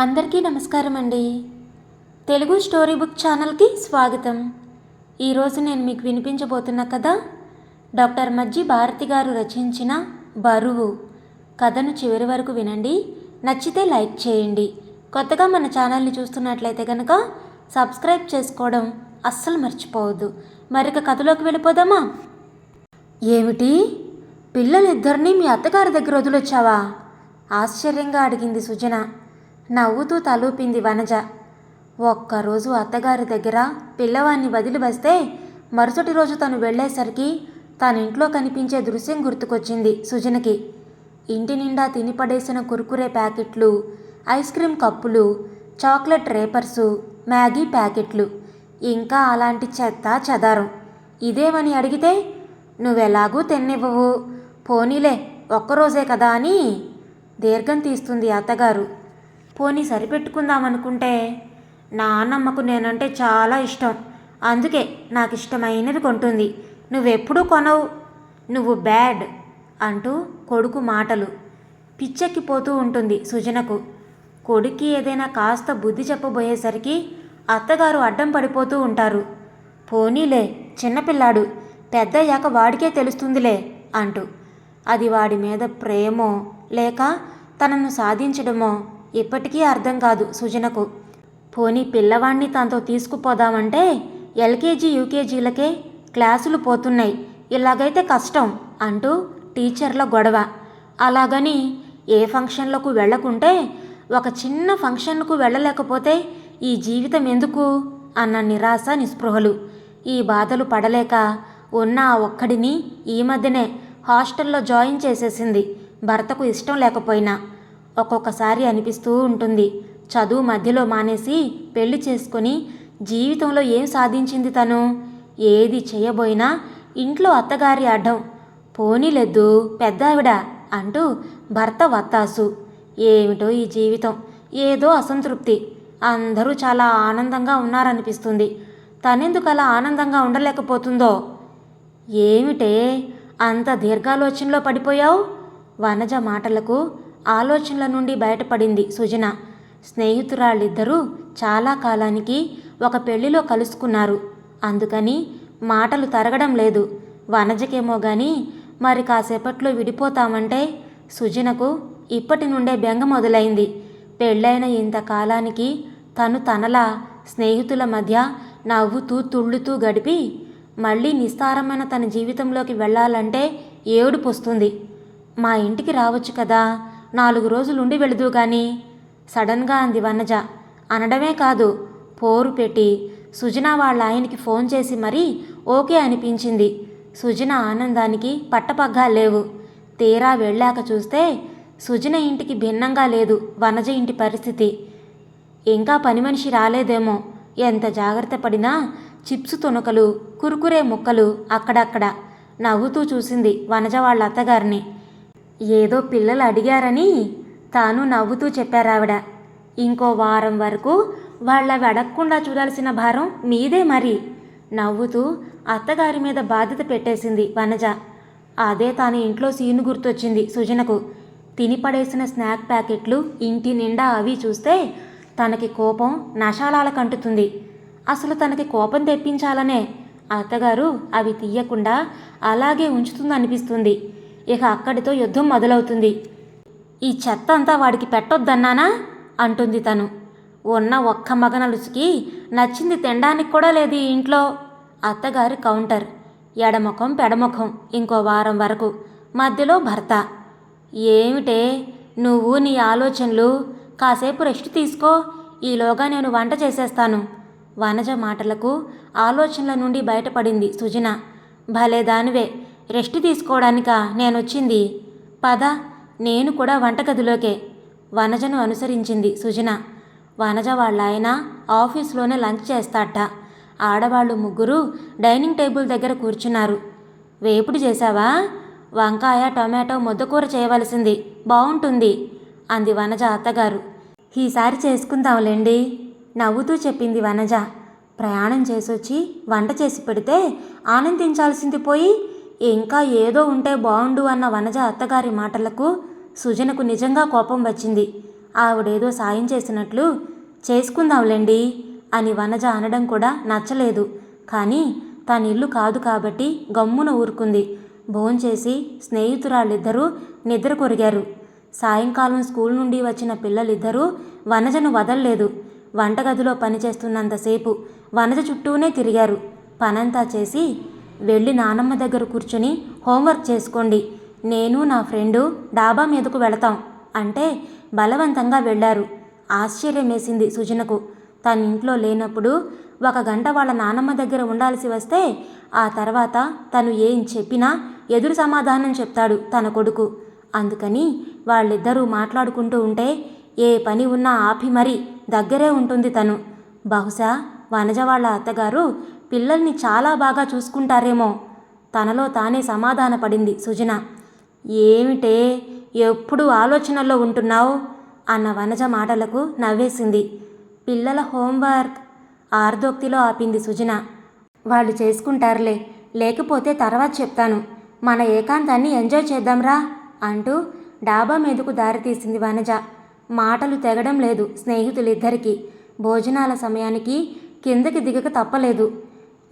అందరికీ నమస్కారం అండి. తెలుగు స్టోరీ బుక్ ఛానల్కి స్వాగతం. ఈరోజు నేను మీకు వినిపించబోతున్న కథ డాక్టర్ మజ్జి భారతి గారు రచించిన బరువు. కథను చివరి వరకు వినండి. నచ్చితే లైక్ చేయండి. కొత్తగా మన ఛానల్ని చూస్తున్నట్లయితే కనుక సబ్స్క్రైబ్ చేసుకోవడం అస్సలు మర్చిపోవద్దు. మరిక కథలోకి వెళ్ళిపోదామా? ఏమిటి? పిల్లలిద్దరినీ మీ అత్తగారి దగ్గర వదిలొచ్చావా? ఆశ్చర్యంగా అడిగింది సుజన. నవ్వుతూ తలూపింది వనజ. ఒక్కరోజు అత్తగారి దగ్గర పిల్లవాన్ని వదిలి వస్తే మరుసటి రోజు తను వెళ్ళేసరికి తన ఇంట్లో కనిపించే దృశ్యం గుర్తుకొచ్చింది సుజనకి. ఇంటి నిండా తినిపడేసిన కురుకురే ప్యాకెట్లు ఐస్ క్రీమ్ కప్పులు చాక్లెట్ రేపర్సు మ్యాగీ ప్యాకెట్లు ఇంకా అలాంటి చెత్త చెదారం. ఇదేమని అడిగితే నువ్వెలాగూ తిన్నివ్వవు. పోనీలే ఒక్కరోజే కదా అని దీర్ఘం తీస్తుంది అత్తగారు. పోనీ సరిపెట్టుకుందామనుకుంటే నాన్నమ్మకు నేనంటే చాలా ఇష్టం. అందుకే నాకు ఇష్టమైనది కొంటుంది. నువ్వెప్పుడూ కొనవు. నువ్వు బ్యాడ్ అంటూ కొడుకు మాటలు పిచ్చెక్కిపోతూ ఉంటుంది సుజనకు. కొడుక్కి ఏదైనా కాస్త బుద్ధి చెప్పబోయేసరికి అత్తగారు అడ్డం పడిపోతూ ఉంటారు. పోనీలే చిన్నపిల్లాడు పెద్దయ్యాక వాడికే తెలుస్తుందిలే అంటూ. అది వాడి మీద ప్రేమో లేక తనను సాధించడమో ఇప్పటికీ అర్థం కాదు సుజనకు. పోనీ పిల్లవాణ్ణి తనతో తీసుకుపోదామంటే ఎల్కేజీ యూకేజీలకే క్లాసులు పోతున్నాయి. ఇలాగైతే కష్టం అంటూ టీచర్ల గొడవ. అలాగని ఏ ఫంక్షన్లకు వెళ్ళకుంటే ఒక చిన్న ఫంక్షన్కు వెళ్ళలేకపోతే ఈ జీవితం ఎందుకు? అన్న నిరాశ నిస్పృహలు. ఈ బాధలు పడలేక ఉన్న ఆ ఒక్కడిని ఈ మధ్యనే హాస్టల్లో జాయిన్ చేసేసింది. భర్తకు ఇష్టం లేకపోయినా. ఒక్కొక్కసారి అనిపిస్తూ ఉంటుంది. చదువు మధ్యలో మానేసి పెళ్ళి చేసుకొని జీవితంలో ఏం సాధించింది తను? ఏది చేయబోయినా ఇంట్లో అత్తగారి అడ్డం. పోనీలెద్దు పెద్దావిడ అంటూ భర్త వత్తాసు. ఏమిటో ఈ జీవితం? ఏదో అసంతృప్తి. అందరూ చాలా ఆనందంగా ఉన్నారనిపిస్తుంది. తనెందుకు అలా ఆనందంగా ఉండలేకపోతుందో? ఏమిటే అంత దీర్ఘాలోచనలో పడిపోయావు? వనజ మాటలకు ఆలోచనల నుండి బయటపడింది సుజన. స్నేహితురాళ్ళిద్దరూ చాలా కాలానికి ఒక పెళ్ళిలో కలుసుకున్నారు. అందుకని మాటలు తరగడం లేదు. వనజకేమో గాని మరి కాసేపట్లో విడిపోతామంటే సుజనకు ఇప్పటి నుండే బెంగ మొదలైంది. పెళ్ళైన ఇంతకాలానికి తను తనలా స్నేహితుల మధ్య నవ్వుతూ తుళ్ళుతూ గడిపి మళ్ళీ నిస్తారమైన తన జీవితంలోకి వెళ్ళాలంటే ఏడుపొస్తుంది. మా ఇంటికి రావచ్చు కదా? నాలుగు రోజులుండి వెళదు గాని. సడన్గా అంది వనజ. అనడమే కాదు పోరు పెట్టి సుజన వాళ్ళ ఆయనకి ఫోన్ చేసి మరీ ఓకే అనిపించింది. సుజన ఆనందానికి పట్టపగ్గా లేవు. తీరా వెళ్ళాక చూస్తే సుజన ఇంటికి భిన్నంగా లేదు వనజ ఇంటి పరిస్థితి. ఇంకా పని మనిషి రాలేదేమో ఎంత జాగ్రత్త పడినా చిప్స్ తునకలు కురుకురే ముక్కలు అక్కడక్కడ నవ్వుతూ చూసింది వనజ వాళ్ళ అత్తగారిని. ఏదో పిల్లలు అడిగారని తాను నవ్వుతూ చెప్పారావిడ. ఇంకో వారం వరకు వాళ్ళవి అడగకుండా చూడాల్సిన భారం మీదే మరి. నవ్వుతూ అత్తగారి మీద బాధ్యత పెట్టేసింది వనజ. అదే తాను ఇంట్లో సీను గుర్తొచ్చింది సుజనకు. తిని పడేసిన స్నాక్ ప్యాకెట్లు ఇంటి నిండా అవి చూస్తే తనకి కోపం నశాలాల కంటుతుంది. అసలు తనకి కోపం తెప్పించాలనే అత్తగారు అవి తీయకుండా అలాగే ఉంచుతుందనిపిస్తుంది. ఇక అక్కడితో యుద్ధం మొదలవుతుంది. ఈ చెత్త అంతా వాడికి పెట్టొద్దన్నానా? అంటుంది తను. ఉన్న ఒక్క మగనలుసుకి నచ్చింది తినడానికి కూడా లేదు ఈ ఇంట్లో. అత్తగారి కౌంటర్. ఎడముఖం పెడముఖం ఇంకో వారం వరకు. మధ్యలో భర్త. ఏమిటే? నువ్వు నీ ఆలోచనలు. కాసేపు రెస్ట్ తీసుకో. ఈలోగా నేను వంట చేసేస్తాను. వనజ మాటలకు ఆలోచనల నుండి బయటపడింది సుజన. భలే దానివే రెస్ట్ తీసుకోవడానికా నేనొచ్చింది. పద నేను కూడా వంటగదిలోకే వనజను అనుసరించింది సుజన. వనజ వాళ్ళ ఆయన ఆఫీస్లోనే లంచ్ చేస్తాట. ఆడవాళ్ళు ముగ్గురు డైనింగ్ టేబుల్ దగ్గర కూర్చున్నారు. వేపుడు చేశావా? వంకాయ టొమాటో ముద్దకూర చేయవలసింది. బాగుంటుంది అంది వనజ అత్తగారు. ఈసారి చేసుకుందాంలేండి నవ్వుతూ చెప్పింది వనజ. ప్రయాణం చేసొచ్చి వంట చేసి పెడితే ఆనందించాల్సింది పోయి ఇంకా ఏదో ఉంటే బాగుండు అన్న వనజ అత్తగారి మాటలకు సుజనకు నిజంగా కోపం వచ్చింది. ఆవిడేదో సాయం చేసినట్లు చేసుకుందాంలేండి అని వనజ అనడం కూడా నచ్చలేదు. కానీ తన ఇల్లు కాదు కాబట్టి గమ్మున ఊరుకుంది. భోంచేసి స్నేహితురాళ్ళిద్దరూ నిద్ర కొరిగారు. సాయంకాలం స్కూల్ నుండి వచ్చిన పిల్లలిద్దరూ వనజను వదల్లేదు. వంటగదిలో పనిచేస్తున్నంతసేపు వనజ చుట్టూనే తిరిగారు. పనంతా చేసి వెళ్ళి నానమ్మ దగ్గర కూర్చొని హోంవర్క్ చేసుకోండి. నేను నా ఫ్రెండు డాబా మీదకు వెళతాం. అంటే బలవంతంగా వెళ్ళారు. ఆశ్చర్యం వేసింది సుజనకు. తన ఇంట్లో లేనప్పుడు ఒక గంట వాళ్ళ నానమ్మ దగ్గర ఉండాల్సి వస్తే ఆ తర్వాత తను ఏం చెప్పినా ఎదురు సమాధానం చెప్తాడు తన కొడుకు. అందుకని వాళ్ళిద్దరూ మాట్లాడుకుంటూ ఉంటే ఏ పని ఉన్నా ఆపి మరీ దగ్గరే ఉంటుంది తను. బహుశా వనజ వాళ్ళ అత్తగారు పిల్లల్ని చాలా బాగా చూసుకుంటారేమో. తనలో తానే సమాధానపడింది సుజన. ఏమిటే ఎప్పుడు ఆలోచనల్లో ఉంటున్నావు? అన్న వనజ మాటలకు నవ్వేసింది. పిల్లల హోంవర్క్ ఆర్దోక్తిలో ఆపింది సుజన. వాళ్ళు చేసుకుంటారులే లేకపోతే తర్వాత చెప్తాను. మన ఏకాంతాన్ని ఎంజాయ్ చేద్దాంరా అంటూ డాబా మీదకు దారితీసింది వనజ. మాటలు తెగడం లేదు స్నేహితులిద్దరికీ. భోజనాల సమయానికి కిందకి దిగక తప్పలేదు.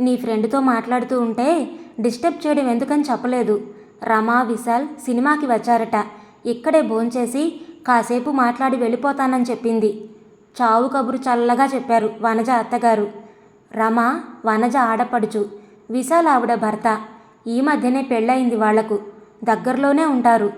నీ ఫ్రెండ్తో మాట్లాడుతూ ఉంటే డిస్టర్బ్ చేయడం ఎందుకని చెప్పలేదు. రమా విశాల్ సినిమాకి వచ్చారట. ఇక్కడే భోంచేసి కాసేపు మాట్లాడి వెళ్ళిపోతానని చెప్పింది. చావు కబురు చల్లగా చెప్పారు వనజ అత్తగారు. రమ వనజ ఆడపడుచు. విశాల్ ఆవిడ భర్త. ఈ మధ్యనే పెళ్ళయింది వాళ్ళకు. దగ్గరలోనే ఉంటారు.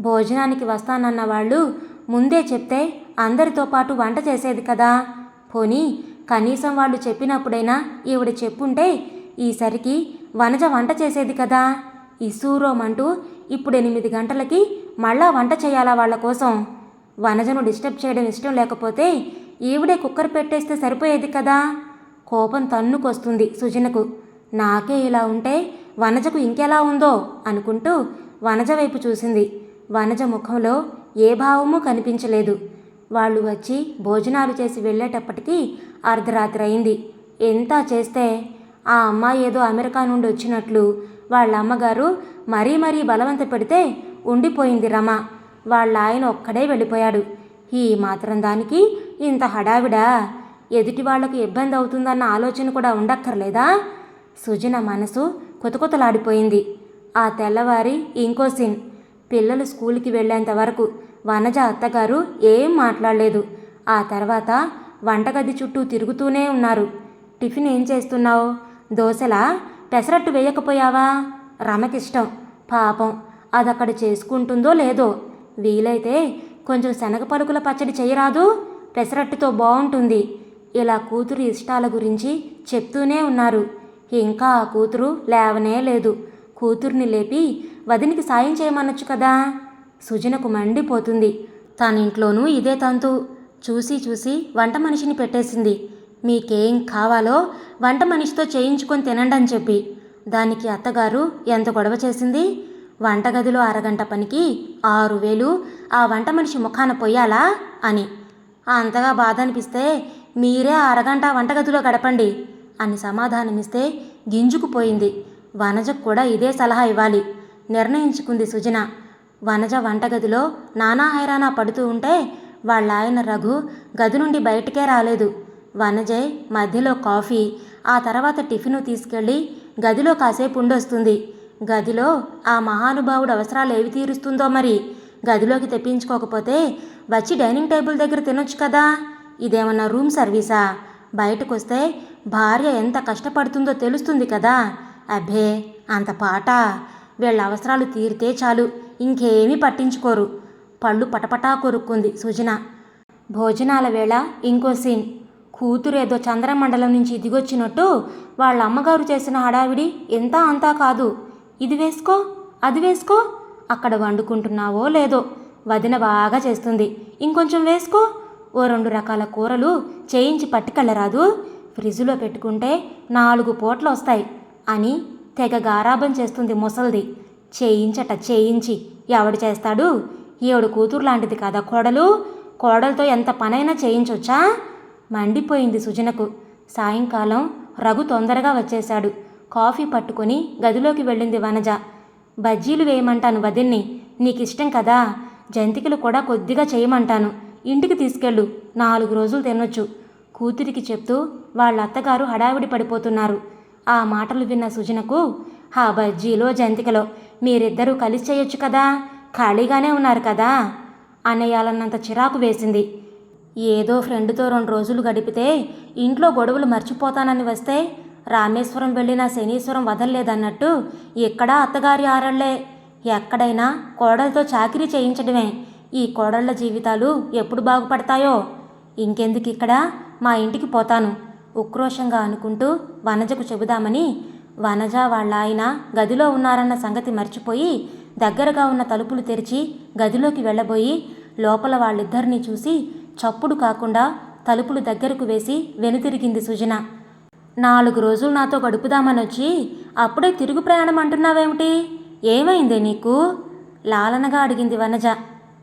భోజనానికి వస్తానన్న వాళ్ళు ముందే చెప్తే అందరితో పాటు వంట చేసేది కదా. పోనీ కనీసం వాళ్ళు చెప్పినప్పుడైనా ఈవిడ చెప్పుంటే ఈసరికి వనజ వంట చేసేది కదా. ఇసూరోమంటూ ఇప్పుడు ఎనిమిది గంటలకి మళ్ళా వంట చేయాలా వాళ్ళ కోసం. వనజను డిస్టర్బ్ చేయడం ఇష్టం లేకపోతే ఈవిడే కుక్కర్ పెట్టేస్తే సరిపోయేది కదా. కోపం తన్నుకొస్తుంది సుజనకు. నాకే ఇలా ఉంటే వనజకు ఇంకెలా ఉందో అనుకుంటూ వనజ వైపు చూసింది. వనజ ముఖంలో ఏ భావమూ కనిపించలేదు. వాళ్ళు వచ్చి భోజనాలు చేసి వెళ్ళేటప్పటికీ అర్ధరాత్రి అయింది. ఎంత చేస్తే ఆ అమ్మాయి ఏదో అమెరికా నుండి వచ్చినట్లు వాళ్ళ అమ్మగారు మరీ మరీ బలవంత పెడితే ఉండిపోయింది రమ. వాళ్ళ ఆయన ఒక్కడే వెళ్ళిపోయాడు. ఈ మాత్రం దానికి ఇంత హడావిడా? ఎదుటి వాళ్ళకు ఇబ్బంది అవుతుందన్న ఆలోచన కూడా ఉండక్కర్లేదా? సుజన మనసు కొతకొతలాడిపోయింది. ఆ తెల్లవారి ఇంకో సీన్. పిల్లలు స్కూల్కి వెళ్ళేంత వరకు వనజ అత్తగారు ఏం మాట్లాడలేదు. ఆ తర్వాత వంటగది చుట్టూ తిరుగుతూనే ఉన్నారు. టిఫిన్ ఏం చేస్తున్నావు? దోశలా? పెసరట్టు వేయకపోయావా? రమకిష్టం. పాపం. అదక్కడ చేసుకుంటుందో లేదో? వీలైతే కొంచెం శనగ పలుకుల పచ్చడి చేయరాదు? పెసరట్టుతో బాగుంటుంది ఇలా కూతురు ఇష్టాల గురించి చెప్తూనే ఉన్నారు. ఇంకా ఆ కూతురు లేవనే లేదు. కూతుర్ని లేపి వదినికి సాయం చేయమనొచ్చు కదా? సుజనకు మండిపోతుంది. తనింట్లోనూ ఇదే తంతు. చూసి చూసి వంట మనిషిని పెట్టేసింది. మీకేం కావాలో వంట మనిషితో చేయించుకొని తినండి అని చెప్పి. దానికి అత్తగారు ఎంత గొడవ చేసింది? వంటగదిలో అరగంట పనికి ఆరు వేలు ఆ వంట మనిషి ముఖాన పొయ్యాలా అని. అంతగా బాధ అనిపిస్తే మీరే అరగంట వంటగదిలో గడపండి అని సమాధానమిస్తే గింజుకుపోయింది వనజకు కూడా ఇదే సలహా ఇవ్వాలి. నిర్ణయించుకుంది సుజన. వనజ వంటగదిలో నానా హైరానా పడుతూ ఉంటే వాళ్ళ ఆయన రఘు గది నుండి బయటికే రాలేదు. వనజయ్ మధ్యలో కాఫీ ఆ తర్వాత టిఫిను తీసుకెళ్ళి గదిలో కాసేపు ఉండొస్తుంది. గదిలో ఆ మహానుభావుడు అవసరాలు ఏవి తీరుస్తుందో మరి? గదిలోకి తెప్పించుకోకపోతే వచ్చి డైనింగ్ టేబుల్ దగ్గర తినొచ్చు కదా? ఇదేమన్నా రూమ్ సర్వీసా? బయటకొస్తే భార్య ఎంత కష్టపడుతుందో తెలుస్తుంది కదా? అబ్బే అంత పాట. వీళ్ళ అవసరాలు తీరితే చాలు. ఇంకేమీ పట్టించుకోరు. పళ్ళు పటపటా కొరుక్కుంది సుజన. భోజనాల వేళ ఇంకో సీన్. కూతురు ఏదో చంద్రమండలం నుంచి ఇదిగొచ్చినట్టు వాళ్ళ అమ్మగారు చేసిన హడావిడి ఎంత అంతా కాదు. ఇది వేసుకో అది వేసుకో అక్కడ వండుకుంటున్నావో లేదో వదిన బాగా చేస్తుంది. ఇంకొంచెం వేసుకో ఓ రెండు రకాల కూరలు చేయించి పట్టుకెళ్ళరాదు. ఫ్రిడ్జ్లో పెట్టుకుంటే నాలుగు పూట్లు వస్తాయి అని తెగ గారాబం చేస్తుంది ముసల్ది. చేయించట చేయించి. ఎవడు చేస్తాడు? ఏడు కూతురు లాంటిది కదా కోడలు? కోడలతో ఎంత పనైనా చేయించొచ్చా? మండిపోయింది సుజనకు. సాయంకాలం రఘు తొందరగా వచ్చేశాడు. కాఫీ పట్టుకొని గదిలోకి వెళ్ళింది వనజ. బజ్జీలు వేయమంటాను వదిన్ని. నీకిష్టం కదా? జంతికలు కూడా కొద్దిగా చేయమంటాను. ఇంటికి తీసుకెళ్ళు. నాలుగు రోజులు తినొచ్చు. కూతురికి చెప్తూ వాళ్ళ అత్తగారు హడావిడి పడిపోతున్నారు. ఆ మాటలు విన్న సుజనకు హా బజ్జీలో జంతికలో మీరిద్దరూ కలిసి చేయొచ్చు కదా? ఖాళీగానే ఉన్నారు కదా? అనేయాలన్నంత చిరాకు వేసింది. ఏదో ఫ్రెండ్తో రెండు రోజులు గడిపితే ఇంట్లో గొడవలు మర్చిపోతానని వస్తే రామేశ్వరం వెళ్ళిన శనీశ్వరం వదల్లేదన్నట్టు ఎక్కడా అత్తగారి ఆరళ్ళే. ఎక్కడైనా కోడలతో చాకిరీ చేయించడమే. ఈ కోడళ్ళ జీవితాలు ఎప్పుడు బాగుపడతాయో? ఇంకెందుకు ఇక్కడ మా ఇంటికి పోతాను. ఉక్రోషంగా అనుకుంటూ వనజకు చెబుదామని వనజ వాళ్ళ ఆయన గదిలో ఉన్నారన్న సంగతి మర్చిపోయి దగ్గరగా ఉన్న తలుపులు తెరిచి గదిలోకి వెళ్ళబోయి లోపల వాళ్ళిద్దరినీ చూసి చప్పుడు కాకుండా తలుపులు దగ్గరకు వేసి వెనుతిరిగింది సుజన. నాలుగు రోజులు నాతో గడుపుదామని వచ్చి అప్పుడే తిరుగు ప్రయాణం అంటున్నావేమిటి? ఏమైందే నీకు? లాలనగా అడిగింది వనజ.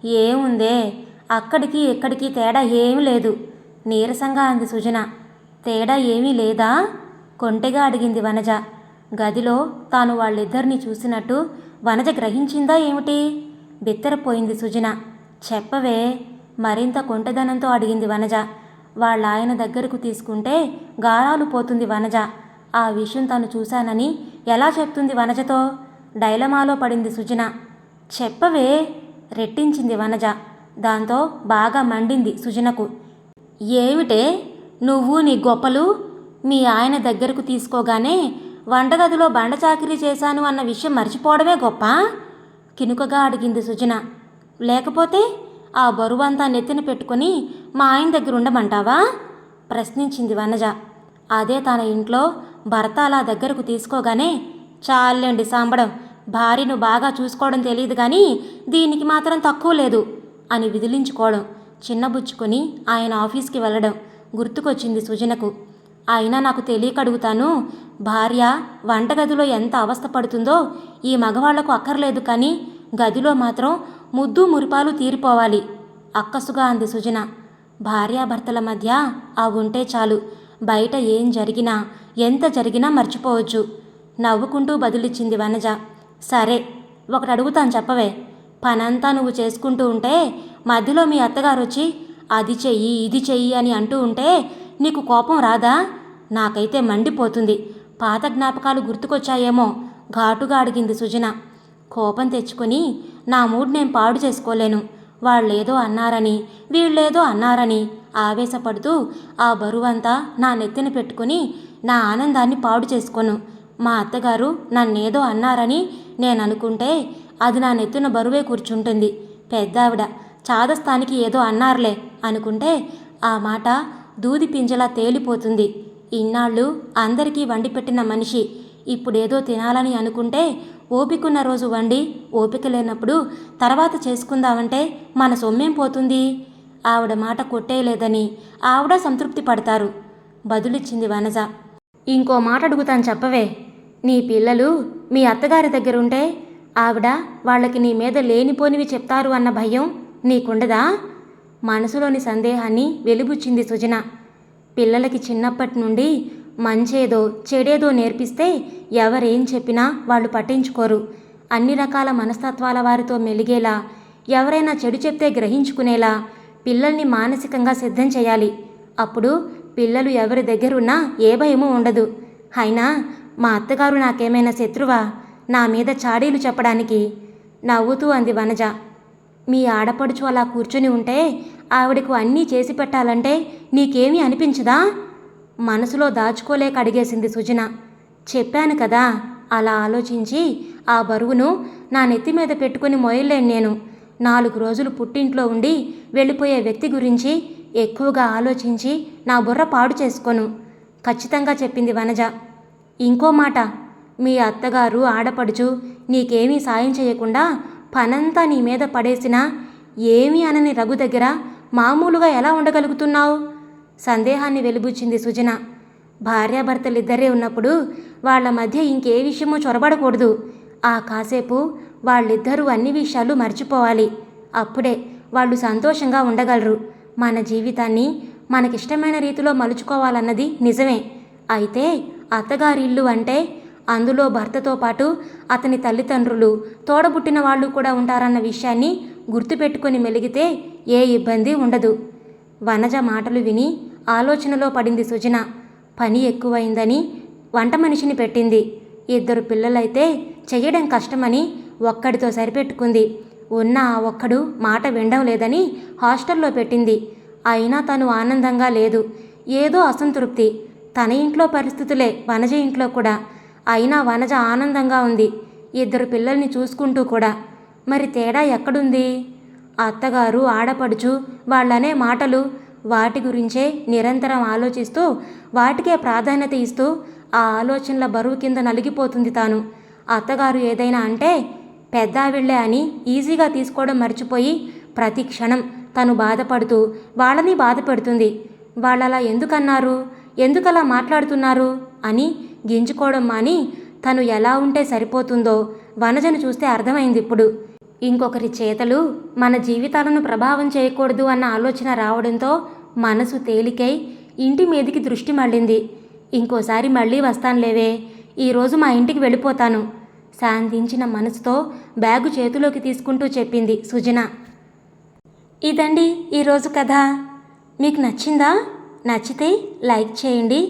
ఏముందే? అక్కడికి ఇక్కడికి తేడా ఏమీ లేదు. నీరసంగా అంది సుజన. తేడా ఏమీ లేదా? కొంటెగా అడిగింది వనజ. గదిలో తాను వాళ్ళిద్దరిని చూసినట్టు వనజ గ్రహించిందా ఏమిటి? బిత్తరపోయింది సుజన. చెప్పవే మరింత కొంటదనంతో అడిగింది వనజ. వాళ్ళ ఆయన దగ్గరకు తీసుకుంటే గారాలు పోతుంది వనజ. ఆ విషయం తాను చూశానని ఎలా చెప్తుంది వనజతో? డైలమాలో పడింది సుజన. చెప్పవే రెట్టించింది వనజ. దాంతో బాగా మండింది సుజనకు. ఏమిటే నువ్వు నీ గొప్పలు మీ ఆయన దగ్గరకు తీసుకోగానే వంటగదిలో బండ చాకిరీ చేశాను అన్న విషయం మర్చిపోవడమే గొప్ప? కినుకగా అడిగింది సుజన. లేకపోతే ఆ బరువంతా నెత్తిన పెట్టుకొని మా ఆయన దగ్గర ఉండమంటావా? ప్రశ్నించింది వనజ. అదే తన ఇంట్లో భర్త అలా దగ్గరకు తీసుకోగానే చాలండి సాంబడం భార్యను బాగా చూసుకోవడం తెలియదు కానీ దీనికి మాత్రం తక్కువ లేదు అని విదిలించుకోవడం చిన్నబుచ్చుకొని ఆయన ఆఫీస్కి వెళ్ళడం గుర్తుకొచ్చింది సుజనకు. అయినా నాకు తెలియక అడుగుతాను భార్య వంటగదిలో ఎంత అవస్థ పడుతుందో ఈ మగవాళ్ళకు అక్కర్లేదు కానీ గదిలో మాత్రం ముద్దు మురిపాలు తీరిపోవాలి. అక్కసుగా అంది సుజన. భార్యాభర్తల మధ్య ఆ ఉంటే చాలు. బయట ఏం జరిగినా ఎంత జరిగినా మర్చిపోవచ్చు. నవ్వుకుంటూ బదులిచ్చింది వనజ. సరే ఒకటి అడుగుతాను చెప్పవే. పనంతా నువ్వు చేసుకుంటూ ఉంటే మధ్యలో మీ అత్తగారు వచ్చి అది చెయ్యి ఇది చెయ్యి అని అంటూ ఉంటే నీకు కోపం రాదా? నాకైతే మండిపోతుంది. పాత జ్ఞాపకాలు గుర్తుకొచ్చాయేమో ఘాటుగా అడిగింది సుజన. కోపం తెచ్చుకొని నా మూడ్ నేను పాడు చేసుకోలేను. వాళ్ళేదో అన్నారని వీళ్ళేదో అన్నారని ఆవేశపడుతూ ఆ బరువంతా నా నెత్తిన పెట్టుకుని నా ఆనందాన్ని పాడు చేసుకోను. మా అత్తగారు నన్నేదో అన్నారని నేను అనుకుంటే అది నా నెత్తిన బరువే కూర్చుంటుంది. పెద్దావిడ చాదస్తానికి ఏదో అన్నారులే అనుకుంటే ఆ మాట దూది పింజలా తేలిపోతుంది. ఇన్నాళ్ళు అందరికీ వండి పెట్టిన మనిషి. ఇప్పుడేదో తినాలని అనుకుంటే ఓపికన్న రోజు వండి ఓపిక లేనప్పుడు తర్వాత చేసుకుందామంటే మన సొమ్మేం పోతుంది? ఆవిడ మాట కొట్టేయలేదని ఆవిడ సంతృప్తి పడతారు. బదులిచ్చింది వనజ. ఇంకో మాట అడుగుతాను చెప్పవే. నీ పిల్లలు మీ అత్తగారి దగ్గరుంటే ఆవిడ వాళ్ళకి నీ మీద లేనిపోనివి చెప్తారు అన్న భయం నీకుండదా? మనసులోని సందేహాన్ని వెలిబుచ్చింది సుజన. పిల్లలకి చిన్నప్పటి నుండి మంచేదో చెడేదో నేర్పిస్తే ఎవరేం చెప్పినా వాళ్ళు పట్టించుకోరు. అన్ని రకాల మనస్తత్వాల వారితో మెలిగేలా ఎవరైనా చెడు చెప్తే గ్రహించుకునేలా పిల్లల్ని మానసికంగా సిద్ధం చేయాలి. అప్పుడు పిల్లలు ఎవరి దగ్గరున్నా ఏ భయమూ ఉండదు. అయినా మా అత్తగారు నాకేమైనా శత్రువా? నా మీద చాడీలు చెప్పడానికి నవ్వుతూ అంది వనజ. మీ ఆడపడుచు అలా కూర్చుని ఉంటే ఆవిడకు అన్నీ చేసి పెట్టాలంటే నీకేమీ అనిపించదా? మనసులో దాచుకోలేక అడిగేసింది సుజన. చెప్పాను కదా అలా ఆలోచించి ఆ బరువును నా నెత్తి మీద పెట్టుకుని మోయలేను నేను. నాలుగు రోజులు పుట్టింట్లో ఉండి వెళ్ళిపోయే వ్యక్తి గురించి ఎక్కువగా ఆలోచించి నా బుర్ర పాడు చేసుకోను. ఖచ్చితంగా చెప్పింది వనజ. ఇంకో మాట మీ అత్తగారు ఆడపడుచు నీకేమీ సాయం చేయకుండా పనంతా నీ మీద పడేసినా ఏమీ అనని రఘు దగ్గర మామూలుగా ఎలా ఉండగలుగుతున్నావు? సందేహాన్ని వెలిబుచ్చింది సుజన. భార్యాభర్తలిద్దరే ఉన్నప్పుడు వాళ్ళ మధ్య ఇంకే విషయమూ చొరబడకూడదు. ఆ కాసేపు వాళ్ళిద్దరూ అన్ని విషయాలు మర్చిపోవాలి. అప్పుడే వాళ్ళు సంతోషంగా ఉండగలరు. మన జీవితాన్ని మనకిష్టమైన రీతిలో మలుచుకోవాలన్నది నిజమే. అయితే అత్తగారిల్లు అంటే అందులో భర్తతో పాటు అతని తల్లిదండ్రులు తోడబుట్టిన వాళ్ళు కూడా ఉంటారన్న విషయాన్ని గుర్తుపెట్టుకొని మెలిగితే ఏ ఇబ్బంది ఉండదు. వనజ మాటలు విని ఆలోచనలో పడింది సుజన. పని ఎక్కువైందని వంట మనిషిని పెట్టింది. ఇద్దరు పిల్లలైతే చెయ్యడం కష్టమని ఒక్కడితో సరిపెట్టుకుంది. ఉన్న ఆ ఒక్కడు మాట వినడం లేదని హాస్టల్లో పెట్టింది. అయినా తను ఆనందంగా లేదు. ఏదో అసంతృప్తి. తన ఇంట్లో పరిస్థితులే వనజ ఇంట్లో కూడా. అయినా వనజ ఆనందంగా ఉంది. ఇద్దరు పిల్లల్ని చూసుకుంటూ కూడా. మరి తేడా ఎక్కడుంది? అత్తగారు ఆడపడుచు వాళ్ళనే మాటలు వాటి గురించే నిరంతరం ఆలోచిస్తూ వాటికే ప్రాధాన్యత ఇస్తూ ఆ ఆలోచనల బరువు కింద నలిగిపోతుంది తాను. అత్తగారు ఏదైనా అంటే పెద్దావిళ్ళే అని ఈజీగా తీసుకోవడం మర్చిపోయి ప్రతి క్షణం తను బాధపడుతూ వాళ్ళని బాధ పెడుతుంది వాళ్ళలా ఎందుకన్నారు? ఎందుకలా మాట్లాడుతున్నారు? అని గింజుకోవడం మాని తను ఎలా ఉంటే సరిపోతుందో వనజను చూస్తే అర్థమైంది ఇప్పుడు. ఇంకొకరి చేతలు మన జీవితాలను ప్రభావం చేయకూడదు అన్న ఆలోచన రావడంతో మనసు తేలికై ఇంటి మీదికి దృష్టి మళ్ళింది. ఇంకోసారి మళ్ళీ వస్తానులేవే ఈరోజు మా ఇంటికి వెళ్ళిపోతాను శాంతించిన మనసుతో బ్యాగు చేతిలోకి తీసుకుంటూ చెప్పింది సుజన. ఇదండి ఈరోజు కథ. మీకు నచ్చిందా? నచ్చితే లైక్ చేయండి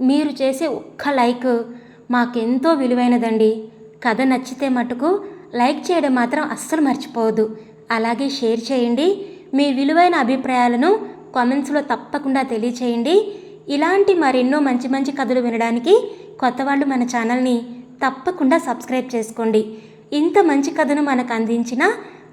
మీరు చేసే ఒక్క లైక్ మాకెంతో విలువైనదండి. కథ నచ్చితే మటుకు లైక్ చేయడం మాత్రం అస్సలు మర్చిపోవద్దు. అలాగే షేర్ చేయండి. మీ విలువైన అభిప్రాయాలను కామెంట్స్లో తప్పకుండా తెలియచేయండి. ఇలాంటి మరెన్నో మంచి మంచి కథలు వినడానికి కొత్త వాళ్ళు మన ఛానల్ని తప్పకుండా సబ్స్క్రైబ్ చేసుకోండి. ఇంత మంచి కథను మనకు అందించిన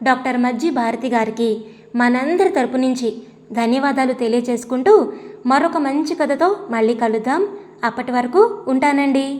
డాక్టర్ మజ్జి భారతి గారికి మనందరి తరపు నుంచి ధన్యవాదాలు తెలియచేసుకుంటూ మరొక మంచి కథతో మళ్ళీ కలుద్దాం. అప్పటి వరకు ఉంటానండి.